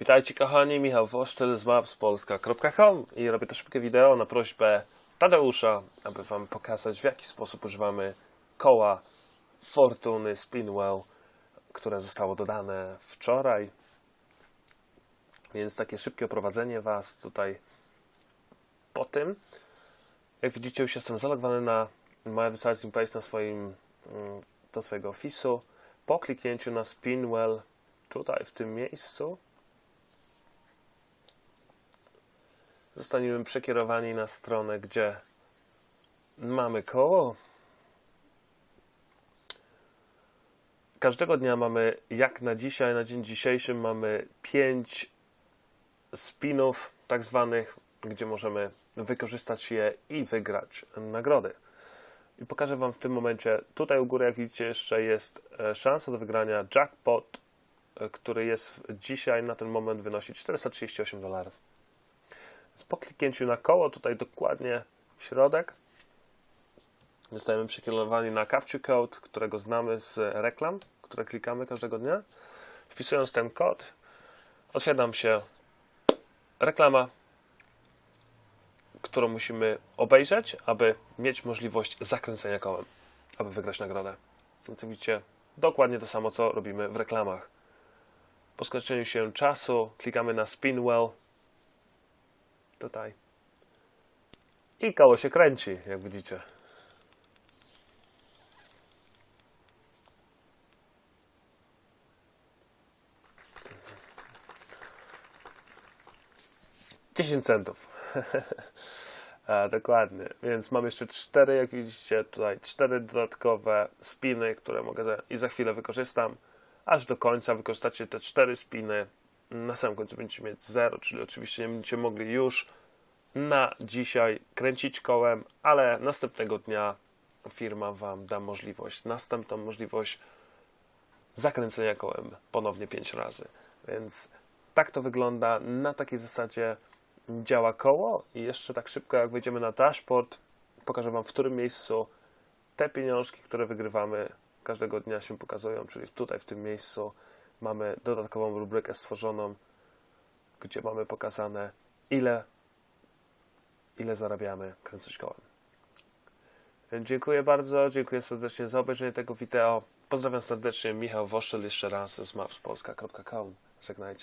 Witajcie kochani, Michał Woszczyl z mapspolska.com i robię to szybkie wideo na prośbę Tadeusza, aby Wam pokazać w jaki sposób używamy koła Fortuny Spinwell, które zostało dodane wczoraj. Więc takie szybkie oprowadzenie Was tutaj po tym. Jak widzicie, już jestem zalogowany na My Advertising Page na swoim, mm, do swojego ofisu. Po kliknięciu na Spinwell tutaj w tym miejscu zostaniemy przekierowani na stronę, gdzie mamy koło. Każdego dnia mamy, jak na dzisiaj, na dzień dzisiejszy, mamy 5 spinów, tak zwanych, gdzie możemy wykorzystać je i wygrać nagrody. I pokażę Wam w tym momencie, tutaj u góry, jak widzicie, jeszcze jest e, szansa do wygrania jackpot, e, który jest dzisiaj na ten moment wynosi 438 dolarów. Więc po kliknięciu na koło, tutaj dokładnie w środek, zostajemy przekierowani na capture code, którego znamy z reklam, które klikamy każdego dnia. Wpisując ten kod, otwiera nam się reklama, którą musimy obejrzeć, aby mieć możliwość zakręcenia kołem, aby wygrać nagrodę. Więc widzicie, dokładnie to samo, co robimy w reklamach. Po skończeniu się czasu klikamy na Spinwell, tutaj. I koło się kręci, jak widzicie. Dziesięć centów. A, dokładnie. Więc mam jeszcze cztery, jak widzicie, tutaj cztery dodatkowe spiny, które mogę za, i za chwilę wykorzystam. Aż do końca wykorzystacie te cztery spiny. Na samym końcu będziecie mieć zero, czyli oczywiście nie będziecie mogli już na dzisiaj kręcić kołem, ale następnego dnia firma Wam da możliwość, następną możliwość zakręcenia kołem ponownie 5 razy. Więc tak to wygląda. Na takiej zasadzie działa koło. I jeszcze tak szybko, jak wejdziemy na dashboard, pokażę Wam, w którym miejscu te pieniążki, które wygrywamy każdego dnia się pokazują, czyli tutaj, w tym miejscu mamy dodatkową rubrykę stworzoną, gdzie mamy pokazane, ile, ile zarabiamy kręcąc kołem. Dziękuję bardzo, dziękuję serdecznie za obejrzenie tego wideo. Pozdrawiam serdecznie, Michał Woszczel jeszcze raz z mapspolska.com. Żegnajcie.